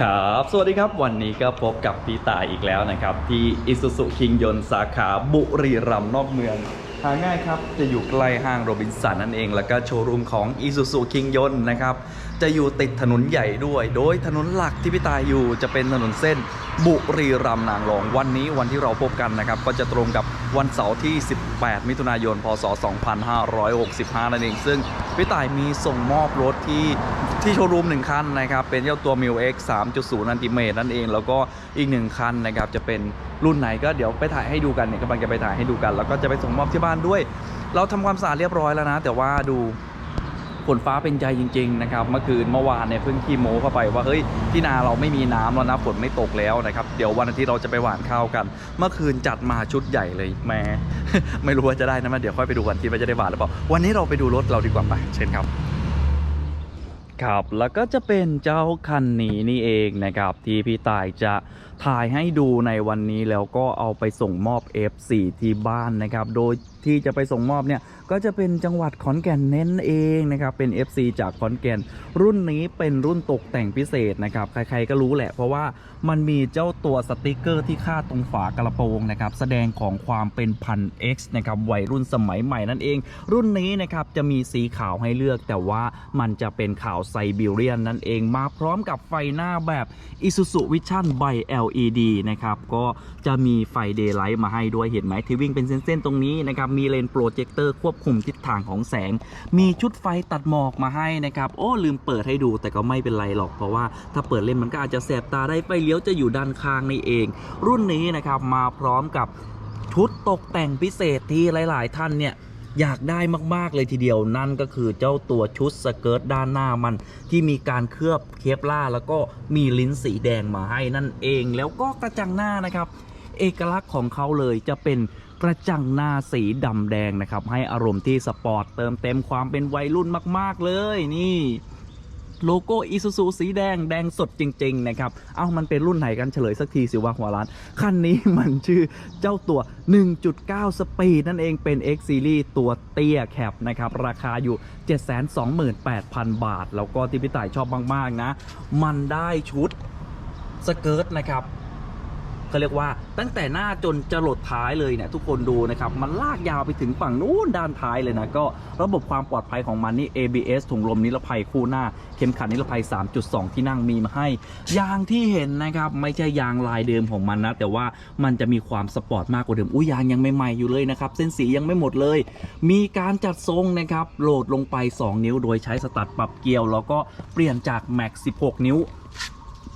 ครับสวัสดีครับวันนี้ก็พบกับพี่ตายอีกแล้วนะครับ ที่อิสุสุคิงยนสาขาบุรีรัมย์นอกเมืองหาง่ายครับ จะอยู่ใกล้ห้างโรบินสันนั่นเอง แล้วก็โชว์รูมของอิสุสุคิงยนนะครับ จะอยู่ติดถนนใหญ่ด้วย โดยถนนหลักที่พี่ตายอยู่จะเป็นถนนเส้นบุรีรัมย์นางรองวันนี้วันที่เราพบกันนะครับ ก็จะตรงกับวันเสาร์ที่ 18 มิถุนายน พศ 2565 นั่นเอง ซึ่งพี่ตายมีส่งมอบรถที่ที่โชว์รูมหนึ่งคันนะครับ เป็นเจ้าตัว m i l X 3.0 Ultimate นั่นเอง แล้วก็อีกหนึ่งคันนะครับ จะเป็นรุ่นไหนก็เดี๋ยวไปถ่ายให้ดูกันเนี่ยกำลังจะไปถ่ายให้ดูกัน แล้วก็จะไปส่งมอบที่บ้านด้วย เราทำความสะอาดเรียบร้อยแล้วนะ แต่ว่าดู ฝนฟ้าเป็นใจจริงๆนะครับเมื่อคืนเมื่อวานเนี่ยเพิ่งขี้โม้เข้าไปว่าเฮ้ยที่นาเราไม่มีน้ำแล้วนะฝนไม่ตกแล้วนะครับเดี๋ยววันอาทิตย์เราจะไปหว่านข้าวกัน เมื่อคืนจัดมาชุดใหญ่เลยแหม่ไม่รู้ว่าจะได้นะมาเดี๋ยวค่อยไปดูวันที่ว่าจะได้หว่านหรือเปล่าวันนี้เราไปดูรถเราดีกว่าไปเช่นครับครับแล้วก็จะเป็นเจ้าคันนี้นี่เองนะครับที่พี่ตายจะถ่ายให้ดูในวันนี้แล้วก็เอาไปส่งมอบ F4 ที่บ้านนะครับ โดยที่จะไปส่งมอบเนี่ย ก็จะเป็นจังหวัดขอนแก่นเน้นเองนะครับเป็น FC จากขอนแก่น รุ่นนี้เป็นรุ่นตกแต่งพิเศษนะครับใครๆก็รู้แหละ เพราะว่ามันมีเจ้าตัวสติกเกอร์ที่คาดตรงฝากระโปรงนะครับแสดงของความเป็นพัน X นะครับวัยรุ่นสมัยใหม่นั่นเอง รุ่นนี้นะครับจะมีสีขาวให้เลือก แต่ว่ามันจะเป็นขาวไซบีเรียนนั่นเองมาพร้อมกับไฟหน้าแบบ Isuzu Vision by LED นะครับก็จะมีไฟ Daylight มาให้ด้วยเห็นไหมที่วิ่งเป็นเส้นๆตรงนี้นะครับมีเลนโปรเจคเตอร์ควบคุมทิศทางของแสง มีชุดไฟตัดหมอกมาให้นะครับโอ้ลืมเปิดให้ดูแต่ก็ไม่เป็นไรหรอกเพราะว่าถ้าเปิดเล่นมันก็อาจจะแสบตาได้ไฟเลี้ยวจะอยู่ด้านข้างนี่เอง รุ่นนี้นะครับมาพร้อมกับชุดตกแต่งพิเศษที่หลาย ๆ ท่านเนี่ยอยากได้มาก ๆ เลยทีเดียวนั่นก็คือเจ้าตัวชุดสเกิร์ตด้านหน้ามัน ที่มีการเคลือบเคปล่าแล้วก็มีลิ้นสีแดงมาให้นั่นเอง แล้วก็กระจังหน้านะครับ เอกลักษณ์ของเขาเลยจะเป็น กระจังหน้าสีดำแดงนะครับ ให้อารมณ์ที่สปอร์ตเติมเต็มความเป็นวัยรุ่นมาก ๆ เลยนี่โลโก้อีซูซูสีแดงแดงสดจริง ๆ นะครับ เอามันเป็นรุ่นไหนกันเฉลยสักทีสิว่าหัวร้าน คันนี้มันชื่อเจ้าตัว 1.9 สปีดนั่นเองเป็น X Series ตัวเตี้ยแคปนะครับ ราคาอยู่ 728,000 บาท แล้วก็ที่พี่ต่ายชอบมาก ๆ นะ มันได้ชุดสเกิร์ตนะครับ เขาเรียกว่าตั้งแต่หน้าจนจะหลดท้ายเลยเนี่ยทุกคนดูนะครับมันลากยาวไปถึงฝั่งนู้นด้านท้ายเลยนะก็ระบบความปลอดภัยของมันนี่ ABS ถุงลมนิรภัยคู่หน้า เข็มขัดนิรภัย 3.2 ที่นั่งมีมาให้ ยางที่เห็นนะครับไม่ใช่ยางลายเดิมของมันนะแต่ว่ามันจะมีความสปอร์ตมากกว่าเดิมอุ้ยยางยังไม่ใหม่อยู่เลยนะครับเส้นสียังไม่หมดเลย มีการจัดทรงนะครับโหลดลงไป 2 นิ้ว โดยใช้สตัดปรับเกียว แล้วก็เปลี่ยนจากแม็ก16 นิ้ว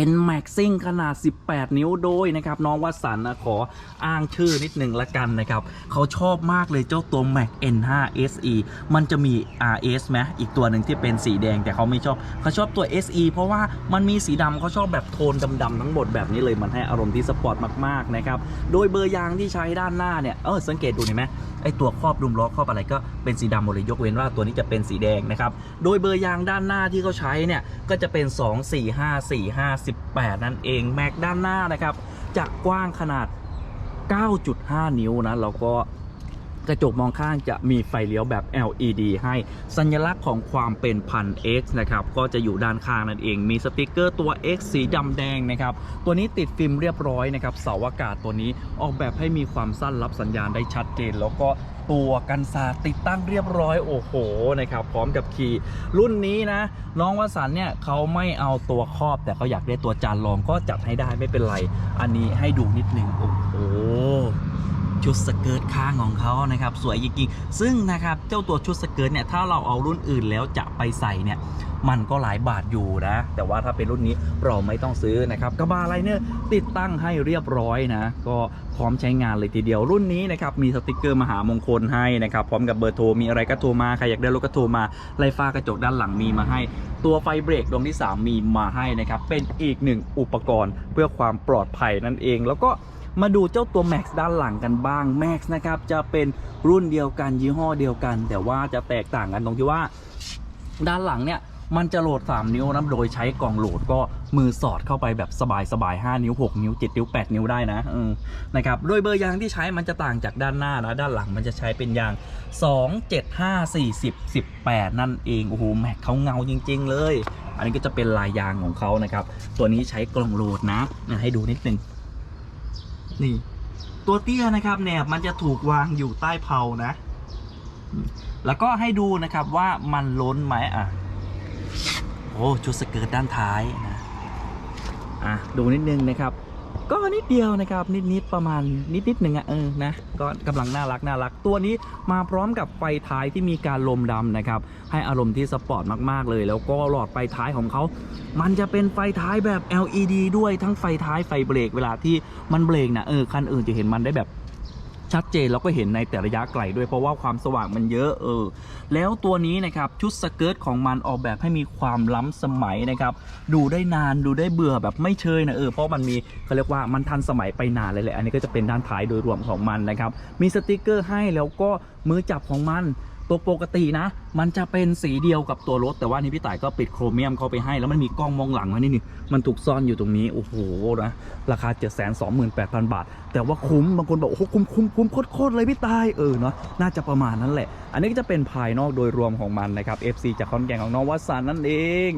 เป็นแม็กซิ่งขนาด 18 นิ้วโดยนะครับน้องวัสันต์นะขออ้างชื่อนิดหนึ่งละกันนะครับเขาชอบมากเลยเจ้าตัว Mac N5 SE มันจะมี RS ไหมอีกตัวหนึ่งที่เป็นสีแดงแต่เขาไม่ชอบเขาชอบตัว SE เพราะว่ามันมีสีดำเขาชอบแบบโทนดำๆทั้งหมดแบบนี้เลยมันให้อารมณ์ที่สปอร์ตมากๆนะครับโดยเบอร์ยางที่ใช้ด้านหน้าเนี่ยเออสังเกตดูเห็นไหมไอตัวครอบดุมล้อครอบอะไรก็เป็นสีดำหมดเลยยกเว้นว่าตัวนี้จะเป็นสีแดงนะครับโดยเบอร์ยางด้านหน้าที่เขาใช้เนี่ยก็จะเป็น 2 4 5 4 5 18 นั่นเอง แม็กด้านหน้านะครับจะกว้างขนาด 9.5 นิ้วนะ แล้วก็ กระจกมองข้างจะมีไฟเลี้ยวแบบ LED ให้สัญลักษณ์ของความเป็นพัน X นะครับ ก็จะอยู่ด้านข้างนั่นเอง มีสติกเกอร์ตัว X สีดำแดงนะครับ ตัวนี้ติดฟิล์มเรียบร้อยนะครับ เสาอากาศตัวนี้ออกแบบให้มีความสั้นรับสัญญาณได้ชัดเจน แล้วก็ตัวกันสาติดตั้งเรียบร้อยโอ้โหนะครับพร้อมกับคีย์รุ่นนี้นะ น้องวสันต์เนี่ยเขาไม่เอาตัวครอบ แต่เขาอยากได้ตัวจานรองก็จัดให้ได้ไม่เป็นไร อันนี้ให้ดูนิดนึงโอ้โห ชุดสเกิร์ตข้างของเขานะครับ สวยจริงๆซึ่งนะครับเจ้าตัวชุดสเกิร์ตเนี่ยถ้าเราเอารุ่นอื่นแล้วจะไปใส่เนี่ยมันก็หลายบาทอยู่นะ แต่ว่าถ้าเป็นรุ่นนี้เราไม่ต้องซื้อนะครับกระบะไลเนอร์ติดตั้งให้เรียบร้อยนะ ก็พร้อมใช้งานเลยทีเดียวรุ่นนี้นะครับมีสติกเกอร์มหามงคลให้นะครับพร้อมกับเบอร์โทรมีอะไรก็โทรมาใครอยากได้รถก็โทรมาไลฟ้ากระจกด้านหลังมีมาให้ ตัวไฟเบรกดวงที่ 3 มีมาให้นะครับเป็นอีกหนึ่งอุปกรณ์เพื่อความปลอดภัยนั่นเองแล้วก็ มาดูเจ้าตัว Max ด้านหลังกันบ้าง Max นะครับจะเป็นรุ่นเดียวกันยี่ห้อเดียวกัน แต่ว่าจะแตกต่างกันตรงที่ว่า ด้านหลังเนี่ยมันจะโหลด 3 นิ้วนะโดยใช้กล่องโหลดก็มือสอดเข้าไปแบบสบายๆ 5 นิ้ว 6 นิ้ว 7 นิ้ว 8 นิ้วได้นะนะครับโดยเบอร์ยางที่ใช้มันจะต่างจากด้านหน้านะ ด้านหลังมันจะใช้เป็นยาง 2 7 5 40 18 นั่นเอง โอ้โห แม็กเขาเงาจริง ๆ เลย อันนี้ก็จะเป็นลายยางของเขานะครับ ตัวนี้ใช้กล่องโหลดนะ ให้ดูนิดนึง นี่ ตัวเตี้ยนะครับแหนบมันจะถูกวางอยู่ใต้เพลานะ แล้วก็ให้ดูนะครับว่ามันล้นไหมอะโอ้ชุดสเกิร์ตด้านท้ายนะอะดูนิดนึงนะครับ ก็นิดเดียวนะครับนิดๆประมาณนิดนิดๆหนึ่งอะเออนะก็กำลังน่ารักน่ารัก ตัวนี้มาพร้อมกับไฟท้ายที่มีการลมดำนะครับให้อารมณ์ที่สปอร์ตมากๆเลย แล้วก็หลอดไฟท้ายของเขา มันจะเป็นไฟท้ายแบบ LED ด้วยทั้งไฟท้ายไฟเบรกเวลาที่มันเบรกนะเออคันอื่นจะเห็นมันได้แบบ ชัดเจนเราก็เห็นในแต่ระยะไกลด้วยเพราะว่าความสว่างมันเยอะเออ แล้วตัวนี้นะครับชุดสเกิร์ตของมันออกแบบให้มีความล้ำสมัยนะครับ ดูได้นานดูได้เบื่อแบบไม่เชยนะเออเพราะมันมีเขาเรียกว่ามันทันสมัยไปนานเลยแหละอันนี้ก็จะเป็นด้านท้ายโดยรวมของมันนะครับ มีสติกเกอร์ให้แล้วก็มือจับของมัน ตัวปกตินะ มันจะเป็นสีเดียวกับตัวรถ แต่ว่านี่พี่ต่ายก็ปิดโครเมียมเข้าไปให้ แล้วมันมีกล้องมองหลังมานี่นี่มันถูกซ่อนอยู่ตรงนี้ โอ้โหนะราคา 7 2 8 0 0 0 บาท แต่ว่าคุ้มบางคนบอกโอ้โหคุ้มคุ้มคุ้มโคตรเลยพี่ตายเออเนาะน่าจะประมาณนั้นแหละ อันนี้ก็จะเป็นภายนอกโดยรวมของมันนะครับ FC จากคอนแกนของน้องวัสันนั่นเอง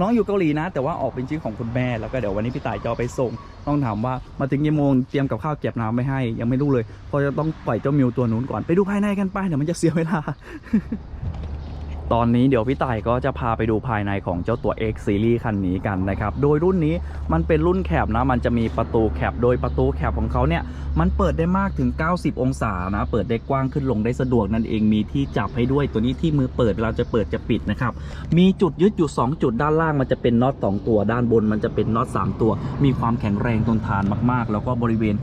น้องอยู่เกาหลีนะ แต่ว่าออกเป็นชื่อของคุณแม่แล้วก็เดี๋ยววันนี้พี่ต่ายจะเอไปส่ง ต้องถามว่ามาถึงยี่โมงเตรียมกับข้าวเก็บน้ำไม่ให้ ยังไม่รู้เลยเพราะจะต้องปล่อยเจ้ามิวตัวนู้นก่อนไปดูภายในกันไปเดี๋ยวมันจะเสียเวลา ตอนนี้เดี๋ยวพี่ต่ายก็จะพาไปดูภายในของเจ้าตัว X Series คันนี้กันนะครับ โดยรุ่นนี้มันเป็นรุ่นแคบนะ มันจะมีประตูแคบ โดยประตูแคบของเขาเนี่ย มันเปิดได้มากถึง 90 องศานะ เปิดได้กว้างขึ้นลงได้สะดวกนั่นเอง มีที่จับให้ด้วย ตัวนี้ที่มือเปิดเราจะเปิดจะปิดนะครับ มีจุดยึดอยู่ 2 จุดด้านล่างมันจะเป็นน็อต 2 ตัว ด้านบนมันจะเป็นน็อต 3 ตัว มีความแข็งแรงทนทานมาก ๆ แล้วก็บริเวณ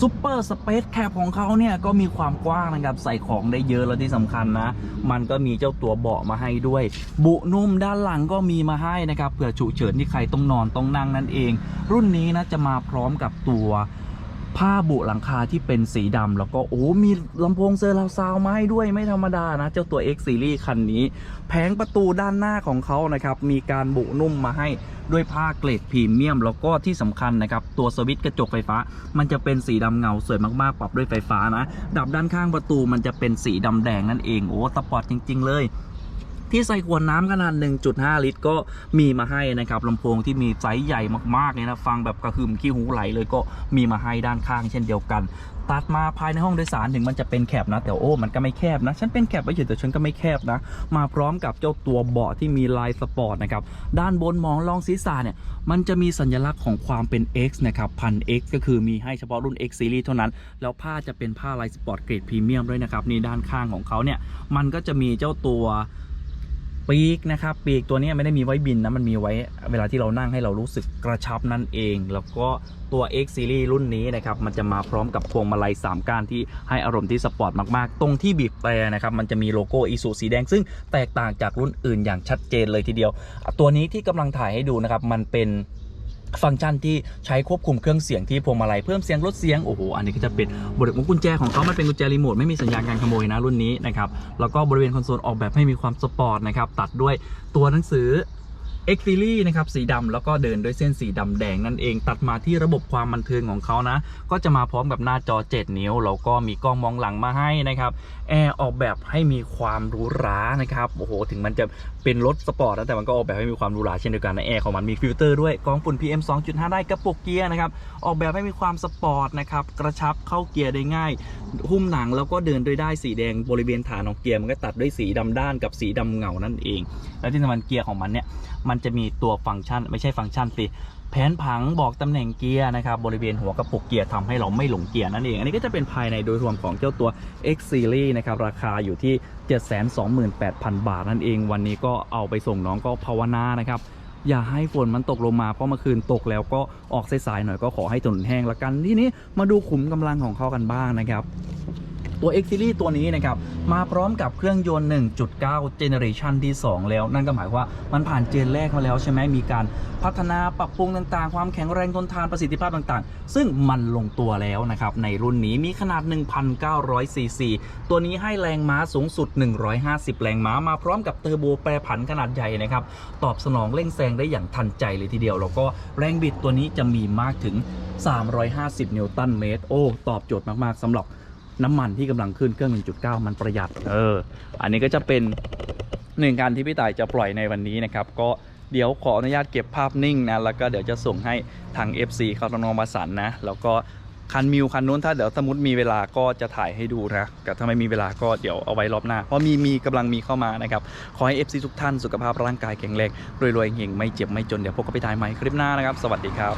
ซูเปอร์สเปซแคปของเขาเนี่ยก็มีความกว้างนะครับ ใส่ของได้เยอะแล้วที่สำคัญนะ มันก็มีเจ้าตัวเบาะมาให้ด้วย บุนุ่มด้านหลังก็มีมาให้นะครับเผื่อฉุกเฉินที่ใครต้องนอนต้องนั่งนั่นเอง รุ่นนี้นะจะมาพร้อมกับตัวผ้าบุหลังคาที่เป็นสีดำแล้วก็โอ้ มีลำโพงเซอร์ราวซาวด์มาให้ด้วยไม่ธรรมดานะ เจ้าตัว X Series คันนี้ แผงประตูด้านหน้าของเขานะครับ มีการบุนุ่มมาให้ด้วยผ้าเกรดพรีเมียม แล้วก็ที่สำคัญนะครับ ตัวสวิตช์กระจกไฟฟ้า มันจะเป็นสีดำเงาสวยมากๆ ปรับด้วยไฟฟ้านะ ดับด้านข้างประตูมันจะเป็นสีดำแดงนั่นเอง โอ้สปอร์ตจริง ๆ เลย ที่ใส่ขวดน้ำขนาด 1.5 ลิตร ก็มีมาให้นะครับลำโพงที่มีไซส์ใหญ่มากๆเนี่ยนะฟังแบบกระหึ่มขี้หูไหลเลยก็มีมาให้ด้านข้างเช่นเดียวกัน ตัดมาภายในห้องโดยสารถึงมันจะเป็นแคบนะ แต่โอ้มันก็ไม่แคบนะ ฉันเป็นแคบไปเฉยแต่ฉันก็ไม่แคบนะ มาพร้อมกับเจ้าตัวเบาะที่มีลายสปอร์ตนะครับด้านบนมองลองศีรษะเนี่ยมันจะมีสัญลักษณ์ของความเป็น X นะครับพัน X ก็คือมีให้เฉพาะรุ่น X Series เท่านั้น แล้วผ้าจะเป็นผ้าลายสปอร์ตเกรดพรีเมียมด้วยนะครับนี่ด้านข้างของเขาเนี่ยมันก็จะมีเจ้าตัว ปีกนะครับปีกตัวนี้ไม่ได้มีไว้บินนะมันมีไว้เวลาที่เรานั่งให้เรารู้สึกกระชับนั่นเอง แล้วก็ตัว X Series รุ่นนี้นะครับมันจะมาพร้อมกับพวงมาลัย3ก้านที่ให้อารมณ์ที่สปอร์ตมาก ๆ ตรงที่บีบแตรนะครับมันจะมีโลโก้อีซูสีแดง ซึ่งแตกต่างจากรุ่นอื่นอย่างชัดเจนเลยทีเดียว ตัวนี้ที่กำลังถ่ายให้ดูนะครับมันเป็น ฟังก์ชันที่ใช้ควบคุมเครื่องเสียงที่พวงมาลัยเพิ่มเสียงลดเสียงโอ้โหอันนี้ก็จะเป็นบริเวณกุญแจของเขามันเป็นกุญแจรีโมทไม่มีสัญญาณการขโมยนะรุ่นนี้นะครับแล้วก็บริเวณคอนโซลออกแบบให้มีความสปอร์ตนะครับตัดด้วยตัวหนังสือ X Series นะครับสีดำแล้วก็เดินด้วยเส้นสีดำแดงนั่นเองตัดมาที่ระบบความบันเทิงของเขานะ ก็จะมาพร้อมกับหน้าจอ 7 นิ้ว แล้วก็มีกล้องมองหลังมาให้นะครับ แอร์ออกแบบให้มีความหรูหรานะครับโอ้โหถึงมันจะเป็นรถสปอร์ตนะแต่มันก็ออกแบบให้มีความหรูหราเช่นเดียวกันนะแอร์ของมันมีฟิลเตอร์ด้วยกรองฝุ่น PM 2.5 ได้กระปุกเกียร์นะครับออกแบบให้มีความสปอร์ตนะครับกระชับเข้าเกียร์ได้ง่าย หุ้มหนังแล้วก็เดินด้วยได้สีแดงบริเวณฐานของเกียร์มันก็ตัดด้วยสีดำด้านกับสีดำเงานั่นเอง แล้วที่สำคัญเกียร์ของมันเนี่ยมันจะมีตัวฟังก์ชันไม่ใช่ฟังก์ชันสิ แผนผังบอกตำแหน่งเกียร์นะครับบริเวณหัวกระปุกเกียร์ทำให้เราไม่หลงเกียร์นั่นเอง อันนี้ก็จะเป็นภายในโดยรวมของเจ้าตัว X Series นะครับราคาอยู่ที่ 728,000 บาทนั่นเอง วันนี้ก็เอาไปส่งน้องก็ภาวนานะครับอย่าให้ฝนมันตกลงมาเพราะเมื่อคืนตกแล้วก็ออกสายๆหน่อยก็ขอให้ถนนแห้งละกัน ทีนี้มาดูขุมกำลังของเขากันบ้างนะครับ ตัว X Series ตัวนี้นะครับมาพร้อมกับเครื่องยนต์ 1.9 Generation ที่ 2 แล้ว นั่นก็หมายว่ามันผ่านเจนแรกมาแล้วใช่ไหมมีการพัฒนาปรับปรุงต่างๆ ความแข็งแรงทนทานประสิทธิภาพต่างๆ ซึ่งมันลงตัวแล้วนะครับในรุ่นนี้มีขนาด 1,900 ซีซี ตัวนี้ให้แรงม้าสูงสุด 150 แรงม้ามาพร้อมกับเทอร์โบแปรผันขนาดใหญ่นะครับตอบสนองเร่งแซงได้อย่างทันใจเลยทีเดียว แล้วก็แรงบิดตัวนี้จะมีมากถึง 350 นิวตันเมตร โอ้ ตอบโจทย์มาก ๆสำหรับ น้ำมันที่กำลังขึ้นเครื่อง 1.9 มันประหยัด เออ อันนี้ก็จะเป็นหนึ่งการที่พี่ต่ายจะปล่อยในวันนี้นะครับ ก็เดี๋ยวขออนุญาตเก็บภาพนิ่งนะ แล้วก็เดี๋ยวจะส่งให้ทาง FC เขาตนองมาสันนะ แล้วก็คันมิวคันนู้นถ้าเดี๋ยวสมมติมีเวลาก็จะถ่ายให้ดูนะแต่ถ้าไม่มีเวลาก็เดี๋ยวเอาไว้รอบหน้า เพราะมีมีกำลังมีเข้ามานะครับ ขอให้ FC ทุกท่านสุขภาพร่างกายแข็งแรงรวยๆเฮงไม่เจ็บไม่จน เดี๋ยวพบกันไปถ่ายใหม่คลิปหน้านะครับ สวัสดีครับ